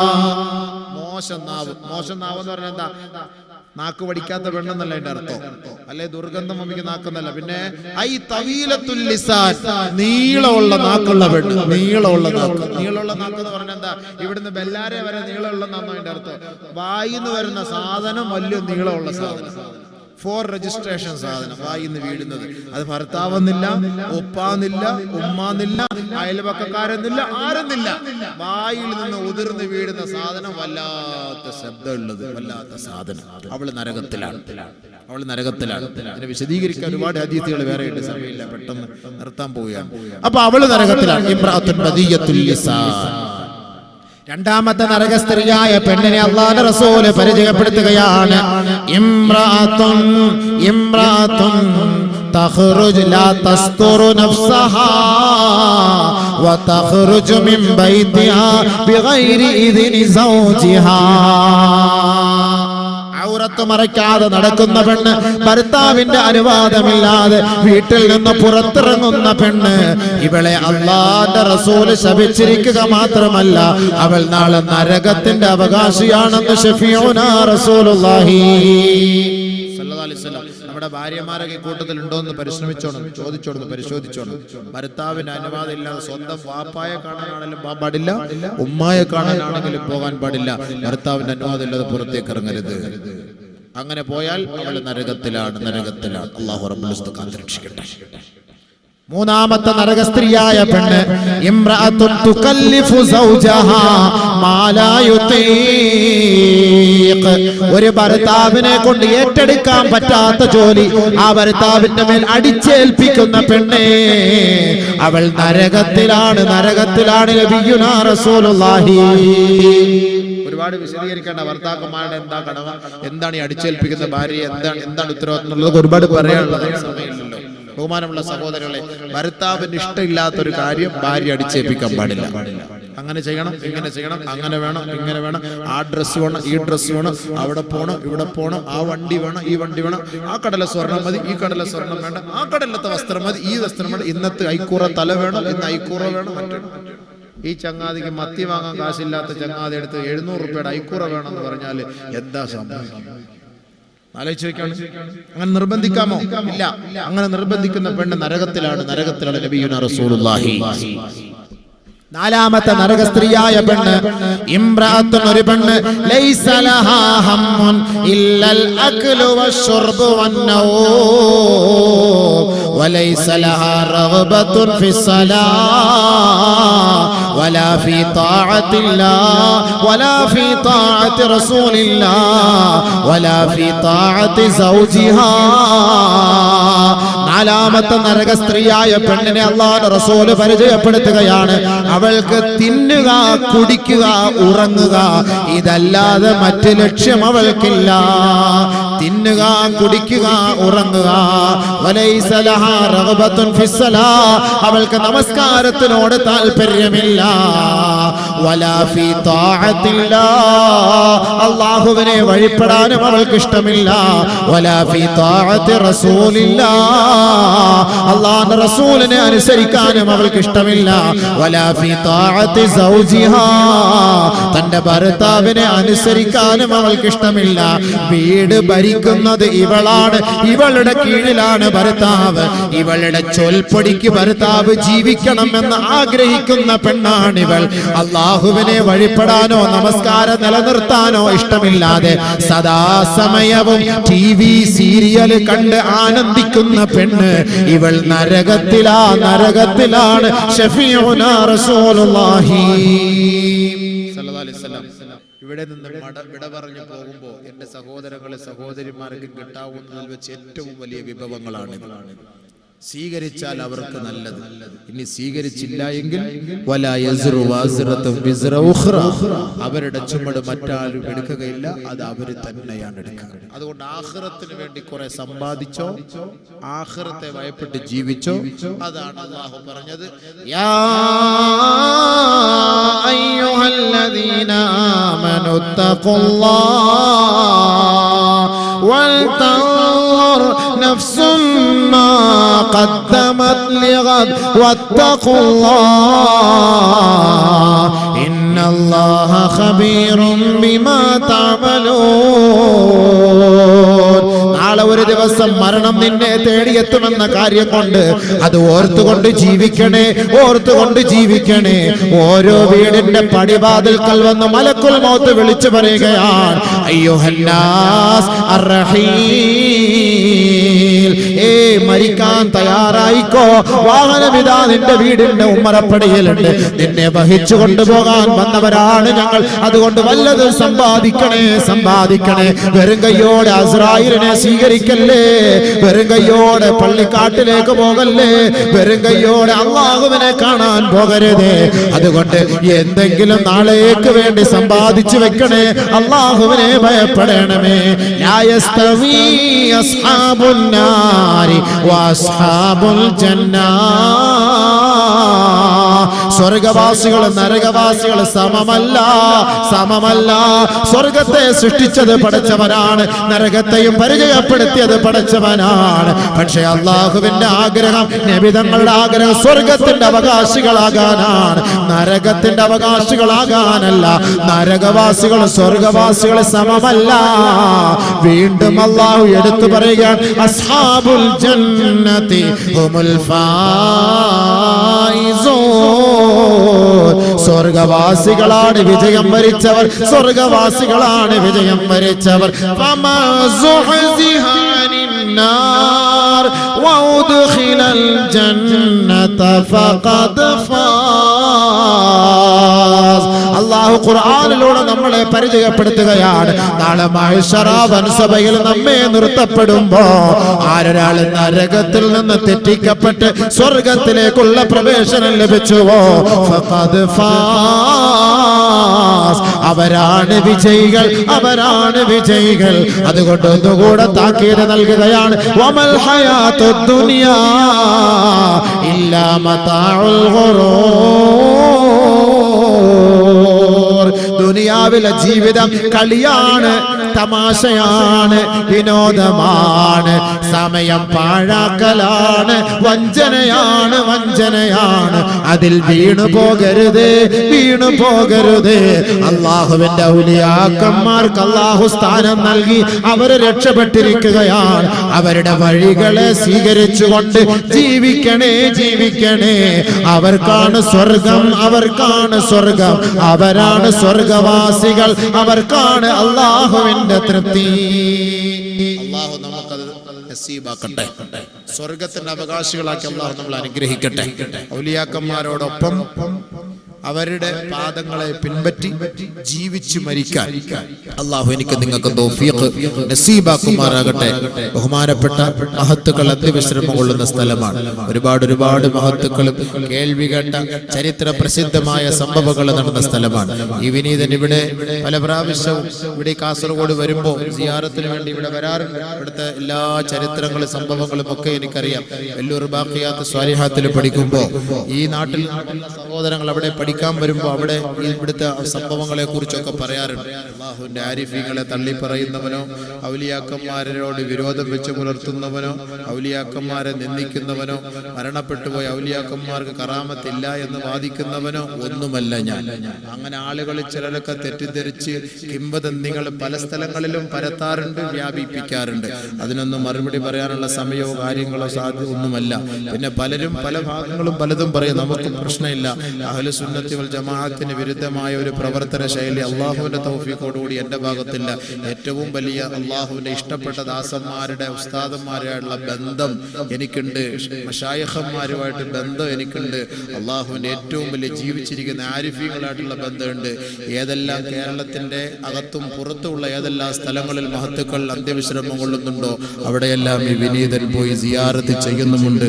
മോശം നാവ് മോശം നാവ് എന്ന് പറഞ്ഞാൽ എന്താ? നാക്ക് പഠിക്കാത്ത പെണ്ണെന്നല്ല അതിന്റെ അർത്ഥം. അല്ലെ? ദുർഗന്ധം മമ്മിക്ക് നാക്കെന്നല്ല. പിന്നെ ഐ തവീലത്തുൽ ലിസാൻ. നീളമുള്ള നാക്കുള്ള പെണ്ണ്. നീളമുള്ള നാക്ക്. നീളമുള്ള നാക്ക് എന്ന് പറഞ്ഞാൽ എന്താ? ഇവിടുന്ന് ബെല്ലാരെ വരെ നീളമുള്ള എന്നാണോ അതിന്റെ അർത്ഥം. വായിന്ന് വരുന്ന സാധനം വലിയ നീളമുള്ള സാധനം. ഫോർ രജിസ്ട്രേഷൻ സാധനം. വായിന്ന് വീഴുന്നത്. അത് ഭർത്താവെന്നില്ല ഒപ്പാന്നില്ല ഉമ്മാന്നില്ല അയൽപക്കക്കാരെന്നില്ല ആരെന്നില്ല. വായിൽ നിന്ന് ഉതിർന്ന് വീഴുന്ന സാധനം വല്ലാത്ത ശബ്ദമുള്ളത് വല്ലാത്ത സാധനം. അവൾ നരകത്തിലാണ്. അവൾ നരകത്തിലാണ്. അതിനെ വിശദീകരിക്കാൻ ഒരുപാട് അതിഥികൾ വേറെ ഉണ്ട്. സമയമില്ല പെട്ടെന്ന് നിർത്താൻ പോവുകയാണ്. അപ്പൊ അവൾ നരകത്തിലാണ്. ഇമ്രാത്തുൽ രണ്ടാമത്തെ നരക സ്ത്രീയായ പെണ്ണിനെ അള്ളാഹുന്റെ റസൂൽ പരിചയപ്പെടുത്തുകയാണ്. ഇമ്രാത്തും ഇമ്രാത്തും تخرج لا تستر نفسها وتخرج من بيتها بغير إذن സൗജിഹാ. ഔറത്ത് മറയ്ക്കാതെ നടക്കുന്ന പെണ്ണ് ഭർത്താവിന്റെ അനുവാദമില്ലാതെ വീട്ടിൽ നിന്ന് പുറത്തിറങ്ങുന്ന പെണ്ണ്. ഇവളെ അള്ളാന്റെ റസൂൽ ശപിച്ചിരിക്കുക മാത്രമല്ല അവൾ നാളെ നരകത്തിന്റെ അവകാശിയാണെന്ന് ഷെഫിയോനാ റസൂലുള്ളാഹി. സല്ലല്ലാഹു അലൈഹി വസല്ലം നമ്മുടെ ഭാര്യമാരൊക്കെ കൂട്ടത്തിൽ ഉണ്ടോ എന്ന് പരിശ്രമിച്ചോണം ചോദിച്ചോണം പരിശോധിച്ചോണം. ഭർത്താവിന്റെ അനുവാദം ഇല്ലാതെ സ്വന്തം വാപ്പായെ കാണാനാണെങ്കിലും പാടില്ല ഉമ്മായെ കാണാനാണെങ്കിലും പോകാൻ പാടില്ല. ഭർത്താവിന്റെ അനുവാദം ഇല്ലാതെ പുറത്തേക്ക് ഇറങ്ങരുത്. അങ്ങനെ പോയാൽ അവൾ നരകത്തിലാണ് നരകത്തിലാണ്. അള്ളാഹു റബ്ബുൽ കാത്തിരക്ഷിക്കട്ടെ. മൂന്നാമത്തെ നരക സ്ത്രീയായ പെണ്ണ് ഒരു ഭർത്താവിനെ കൊണ്ട് ഏറ്റെടുക്കാൻ പറ്റാത്ത ജോലി ആ ഭർത്താവിന്റെ മേൽ അടിച്ചേൽപ്പിക്കുന്ന പെണ്ണേ. അവൾ നരകത്തിലാണ് നരകത്തിലാണ് ഒരുപാട് വിശദീകരിക്കേണ്ട ഭർത്താക്കന്മാരുടെ എന്താ കടവ എന്താണ് ഈ അടിച്ചേൽപ്പിക്കുന്ന ഭാര്യ? എന്താണ് എന്താണ് ഉത്തരവാദിത്തം എന്നുള്ളത് ഒരുപാട് പറയാനുള്ളത്. സമയമില്ലല്ലോ ബഹുമാനമുള്ള സഹോദരങ്ങളെ ഭർത്താവിന് ഇഷ്ടമില്ലാത്തൊരു കാര്യം ഭാര്യ അടിച്ചേൽപ്പിക്കാൻ പാടില്ല. അങ്ങനെ ചെയ്യണം ഇങ്ങനെ ചെയ്യണം അങ്ങനെ വേണം ഇങ്ങനെ വേണം ആ ഡ്രസ്സ് വേണം ഈ ഡ്രസ്സ് വേണം അവിടെ പോണം ഇവിടെ പോണം ആ വണ്ടി വേണം ഈ വണ്ടി വേണം ആ കടല സ്വർണം മതി ഈ കടല സ്വർണം വേണ്ട ആ കടലത്തെ വസ്ത്രം മതി ഈ വസ്ത്രം വേണം ഇന്നത്തെ ഐക്കൂറ തല വേണം ഇന്ന് ഐക്കൂറ വേണം മറ്റേ ഈ ചങ്ങാതിക്ക് മത്തി വാങ്ങാൻ കാശില്ലാത്ത ചങ്ങാതി എടുത്ത് എഴുന്നൂറ് റുപ്യയുടെ ഐക്കൂറ വേണമെന്ന് പറഞ്ഞാൽ എന്താ സംഭവിക്കും ആലോചിച്ച് വെക്കാണ്. അങ്ങനെ നിർബന്ധിക്കാമോ? ഇല്ല. അങ്ങനെ നിർബന്ധിക്കുന്ന പെണ്ണ് നരകത്തിലാണ്. നരകത്തിലാണ് നബിയുന റസൂലുള്ളാഹി. നാലാമത്തെ നരക സ്ത്രീയായ പെണ്ണ് ഇമ്രാത്തുൻ ഒരു പെണ്ണ് ലൈസ ലഹാ ഹമ്മുൻ ഇല്ലൽ അക്ലു വശുർബു വന്നൗം وليس لها رغبة في الصلاة ولا في طاعة الله ولا في طاعة رسول الله ولا في طاعة زوجها നാലാമത്തെ നരക സ്ത്രീയായ പെണ്ണിനെ അള്ളാഹു റസൂൽ പരിചയപ്പെടുത്തുകയാണ് അവൾക്ക് തിന്നുക കുടിക്കുക ഉറങ്ങുക ഇതല്ലാതെ മറ്റ് ലക്ഷ്യം അവൾക്കില്ല തിന്നുക കുടിക്കുക ഉറങ്ങുക. അവൾക്ക് നമസ്കാരത്തിനോട് താല്പര്യമില്ല. അള്ളാഹുവിനെ വഴിപ്പെടാനും അവൾക്ക് ഇഷ്ടമില്ല. അള്ളാഹുവിന്റെ റസൂലിനെ അനുസരിക്കാനും അവൾക്ക് ഇഷ്ടമില്ല. തന്റെ ഭർത്താവിനെ അനുസരിക്കാനും അവൾക്ക് ഇഷ്ടമില്ല. വീട് ഭരിക്കുന്നത് ഇവളാണ്. ഇവളുടെ കീഴിലാണ് ഭർത്താവ്. ഇവളുടെ ചൊൽപ്പൊടിക്ക് ഭർത്താവ് ജീവിക്കണം എന്ന് ആഗ്രഹിക്കുന്ന പെണ്ണാണിവൾ. അള്ളാഹുവിനെ വഴിപ്പെടാനോ നമസ്കാരം നിലനിർത്താനോ ഇഷ്ടമില്ലാതെ സദാസമയവും ടി വി സീരിയൽ കണ്ട് ആനന്ദിക്കുന്ന പെണ്ണ് ഇവൾ നരകത്തിലാ നരകത്തിലാണ്. ഇവിടെ നിന്ന് വിട പറഞ്ഞു പോകുമ്പോൾ എന്റെ സഹോദരങ്ങളെ സഹോദരിമാർക്ക് കിട്ടാവുന്നതിൽ വെച്ച് ഏറ്റവും വലിയ വിഭവങ്ങളാണ്. സ്വീകരിച്ചാൽ അവർക്ക് നല്ലത്. ഇനി സ്വീകരിച്ചില്ല എങ്കിൽ അവരുടെ ചുമട് മറ്റാരും എടുക്കുകയില്ല. അത് അവർ തന്നെയാണ് എടുക്കുക. അതുകൊണ്ട് ആഹ്റത്തിന് വേണ്ടി കുറെ സമ്പാദിച്ചോ ആഹ്റത്തെ ഭയപ്പെട്ട് ജീവിച്ചോ അതാണ് അള്ളാഹു പറഞ്ഞത്. യാ അയ്യുഹല്ലദീന قدمت بلغت واتقوا الله إن الله خبير بما تعملون നാളെ ഒരു ദിവസം മരണം നിന്നെ തേടിയെത്തുമെന്ന കാര്യം കൊണ്ട് അത് ഓർത്തുകൊണ്ട് ജീവിക്കണേ ഓർത്തുകൊണ്ട് ജീവിക്കണേ ഓരോ വീടിന്റെ പടിവാതിൽക്കൽ വന്ന് മലക്കുൽ മൗത്ത് വിളിച്ചു പറയുകയാണ് അയ്യോ ഹന്നാസ് അർറഹീൽ ഏ മരിക്കാൻ തയ്യാറായിക്കോ? വാഹനമിതാ നിന്റെ വീടിന്റെ ഉമ്മറപ്പടിയിലുണ്ട്. നിന്നെ വഹിച്ചു കൊണ്ടുപോകാൻ വന്നവരാണ് ഞങ്ങൾ. അതുകൊണ്ട് വല്ലതും സമ്പാദിക്കണേ സമ്പാദിക്കണേ. വെറും കയ്യോടെ അസ്രായിലിനെ സ്വീകരിക്കല്ലേ? വെറും കയ്യോടെ പള്ളിക്കാട്ടിലേക്ക് പോകല്ലേ? വെറും കയ്യോടെ അള്ളാഹുവിനെ കാണാൻ പോകരുതേ. അതുകൊണ്ട് എന്തെങ്കിലും നാളേക്ക് വേണ്ടി സമ്പാദിച്ചു വെക്കണേ. അള്ളാഹുവിനെ ഭയപ്പെടണമേ. ന്യായസ്തവീ യസ്തവി ওয়াসহাবুল জান্নাহ സ്വർഗവാസികൾ നരകവാസികൾ സമമല്ല സമമല്ല. സ്വർഗത്തെ സൃഷ്ടിച്ചത് പഠിച്ചവനാണ് നരകത്തെയും പരിചയപ്പെടുത്തിയത് പഠിച്ചവനാണ് പക്ഷെ അള്ളാഹുവിന്റെ ആഗ്രഹം നബിതങ്ങളുടെ ആഗ്രഹം സ്വർഗത്തിന്റെ അവകാശികളാകാനാണ്. നരകത്തിന്റെ അവകാശികളാകാനല്ല നരകവാസികൾ സ്വർഗവാസികൾ സമമല്ല. വീണ്ടും അള്ളാഹു എടുത്തു പറയുകയാണ് അസ്ഹാബുൽ ജന്നതി ഹുമുൽ ഫായിസൂൻ സ്വർഗവാസികളാണ് വിജയം വരിച്ചവർ. സ്വർഗവാസികളാണ് വിജയം വരിച്ചവർ. ഫമാ സുഹ്സിഹ അനിന്നാർ വഉദ്ഖില الجنة فقد فاز അള്ളാഹു ഖുർആനിലൂടെ നമ്മളെ പരിചയപ്പെടുത്തുകയാണ് നാളെ മഹേശ്വരാവൻസഭയിൽ നമ്മെ നിർത്തപ്പെടുമ്പോ ആരൊരാൾ നരകത്തിൽ നിന്ന് തെറ്റിക്കപ്പെട്ട് സ്വർഗത്തിലേക്കുള്ള പ്രവേശനം ലഭിച്ചുവോ ഫഖദ് ഫാസ്. അവരാണ് വിജയികൾ അവരാണ് വിജയികൾ. അതുകൊണ്ട് ഒന്നുകൂടെ താക്കീത് നൽകുകയാണ്. വമൽ ഇല്ലാ മതാഉൽ ദുനിയാവിലെ ജീവിതം കളിയാണ് തമാശയാണ്. വിനോദമാണ്. സമയം പാഴാക്കലാണ്. വഞ്ചനയാണ് വഞ്ചനയാണ്. അതിൽ വീണു പോകരുത് വീണു പോകരുത്. അള്ളാഹുവിന്റെ ഔലിയാക്കന്മാർക്ക് അള്ളാഹു സ്ഥാനം നൽകി അവർ രക്ഷപ്പെട്ടിരിക്കുകയാണ്. അവരുടെ വഴികളെ സ്വീകരിച്ചുകൊണ്ട് ജീവിക്കണേ ജീവിക്കണേ. അവർക്കാണ് സ്വർഗം അവർക്കാണ് സ്വർഗം. അവരാണ് സ്വർഗവാസികൾ അവർക്കാണ് അള്ളാഹുവിന്റെ തൃപ്തി. അള്ളാഹു നമുക്കത് നസീബാക്കട്ടെ. സ്വർഗത്തിന്റെ അവകാശികളാക്കി അള്ളാഹു നമ്മൾ അനുഗ്രഹിക്കട്ടെ. ഔലിയാക്കന്മാരോടൊപ്പം അവരുടെ പാദങ്ങളെ പിൻപറ്റി ജീവിച്ചു മരിക്കാൻ അള്ളാഹു എനിക്ക് നിങ്ങൾക്ക് നസീബാക്കുമാറാകട്ടെ. ബഹുമാനപ്പെട്ട മഹത്തുക്കൾ അന്ത്യവിശ്രമം കൊള്ളുന്ന സ്ഥലമാണ്. ഒരുപാട് ഒരുപാട് മഹത്തുക്കളും കേൾവി കേട്ട ചരിത്ര പ്രസിദ്ധമായ സംഭവങ്ങൾ നടന്ന സ്ഥലമാണ്. ഈ വിനീതൻ ഇവിടെ പല പ്രാവശ്യവും ഇവിടെ കാസർഗോഡ് വരുമ്പോൾ സിയാറത്തിന് വേണ്ടി ഇവിടെ വരാറുണ്ട്. ഇവിടുത്തെ എല്ലാ ചരിത്രങ്ങളും സംഭവങ്ങളും ഒക്കെ എനിക്കറിയാം. വെല്ലൂർ ബാക്കിയാത്ത സ്വാലിഹാത്തിൽ പഠിക്കുമ്പോൾ ഈ നാട്ടിൽ സഹോദരങ്ങൾ അവിടെ പഠിക്കാൻ വരുമ്പോൾ അവിടെ ഇവിടുത്തെ സംഭവങ്ങളെ കുറിച്ചൊക്കെ പറയാറുണ്ട്. അള്ളാഹുവിന്റെ ആരിഫീങ്ങളെ തള്ളി പറയുന്നവനോ ഔലിയാക്കന്മാരോട് വിരോധം വെച്ച് പുലർത്തുന്നവനോ ഔലിയാക്കന്മാരെ നിന്ദിക്കുന്നവനോ മരണപ്പെട്ടു പോയി ഔലിയാക്കന്മാർക്ക് കറാമത്തില്ല എന്ന് വാദിക്കുന്നവനോ ഒന്നുമല്ല ഞാൻ. അങ്ങനെ ആളുകൾ ചിലരൊക്കെ തെറ്റിദ്ധരിച്ച് കിംവദന്തികൾ പല സ്ഥലങ്ങളിലും പരത്താറുണ്ട് വ്യാപിപ്പിക്കാറുണ്ട്. അതിനൊന്നും മറുപടി പറയാനുള്ള സമയമോ കാര്യങ്ങളോ സാധ്യത ഒന്നുമല്ല പിന്നെ പലരും പല ഭാഗങ്ങളും പലതും പറയും നമുക്ക് പ്രശ്നമില്ല. അഹ്ലു സുന്നത്തി വൽ ജമാഅത്തിന് വിരുദ്ധമായ ഒരു പ്രവർത്തന ശൈലി അള്ളാഹുവിന്റെ തൗഫീഖോടുകൂടി എന്റെ ഭാഗത്തില്ല. ഏറ്റവും വലിയ അള്ളാഹുവിന്റെ ഇഷ്ടപ്പെട്ട ദാസന്മാരുടെ ഉസ്താദന്മാരുമായുള്ള ബന്ധം എനിക്കുണ്ട്. മഷായഹന്മാരുമായിട്ട് ബന്ധം എനിക്കുണ്ട്. അള്ളാഹുവിന്റെ ഏറ്റവും വലിയ ജീവിച്ചിരിക്കുന്ന ആരിഫീകളായിട്ടുള്ള ബന്ധമുണ്ട്. ഏതെല്ലാം കേരളത്തിന്റെ അകത്തും പുറത്തുമുള്ള ഏതെല്ലാം സ്ഥലങ്ങളിൽ മഹത്തുക്കൾ അന്ത്യവിശ്രമം കൊള്ളുന്നുണ്ടോ അവിടെയെല്ലാം ഈ വിനീതൻ പോയി സിയാറത്ത് ചെയ്യുന്നുമുണ്ട്.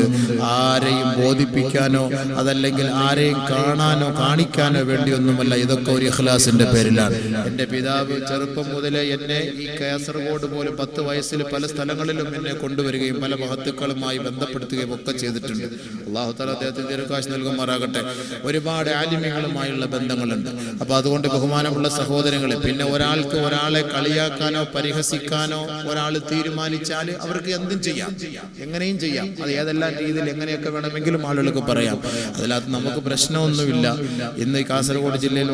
ആരെയും ബോധിപ്പിക്കാനോ അതല്ലെങ്കിൽ ആരെയും കാണാനോ കാണിക്കാനോ വേണ്ടിയൊന്നുമല്ല. ഇതൊക്കെ ഒരു ഇഖ്ലാസിന്റെ പേരിലാണ്. എന്റെ പിതാവ് ചെറുപ്പം മുതലേ എന്നെ ഈ കാസർഗോഡ് പോലും പത്ത് വയസ്സിൽ പല സ്ഥലങ്ങളിലും എന്നെ കൊണ്ടുവരികയും പല മഹത്തുക്കളുമായി ബന്ധപ്പെടുത്തുകയും ഒക്കെ ചെയ്തിട്ടുണ്ട്. അള്ളാഹു തല അദ്ദേഹത്തിന് ദീർഘാശ് നൽകുമാറാകട്ടെ. ഒരുപാട് ആലിമ്യങ്ങളുമായുള്ള ബന്ധങ്ങളുണ്ട്. അപ്പൊ അതുകൊണ്ട് ബഹുമാനമുള്ള സഹോദരങ്ങളെ പിന്നെ ഒരാൾക്ക് ഒരാളെ കളിയാക്കാനോ പരിഹസിക്കാനോ ഒരാൾ തീരുമാനിച്ചാൽ അവർക്ക് എന്തും ചെയ്യാം. എങ്ങനെയും ചെയ്യാം. അത് ഏതെല്ലാം രീതിയിൽ എങ്ങനെയൊക്കെ വേണമെങ്കിലും ആളുകൾക്ക് പറയാം. അതിനകത്ത് നമുക്ക് പ്രശ്നമൊന്നുമില്ല. ഇന്ന് കാസർഗോഡ് ജില്ലയിൽ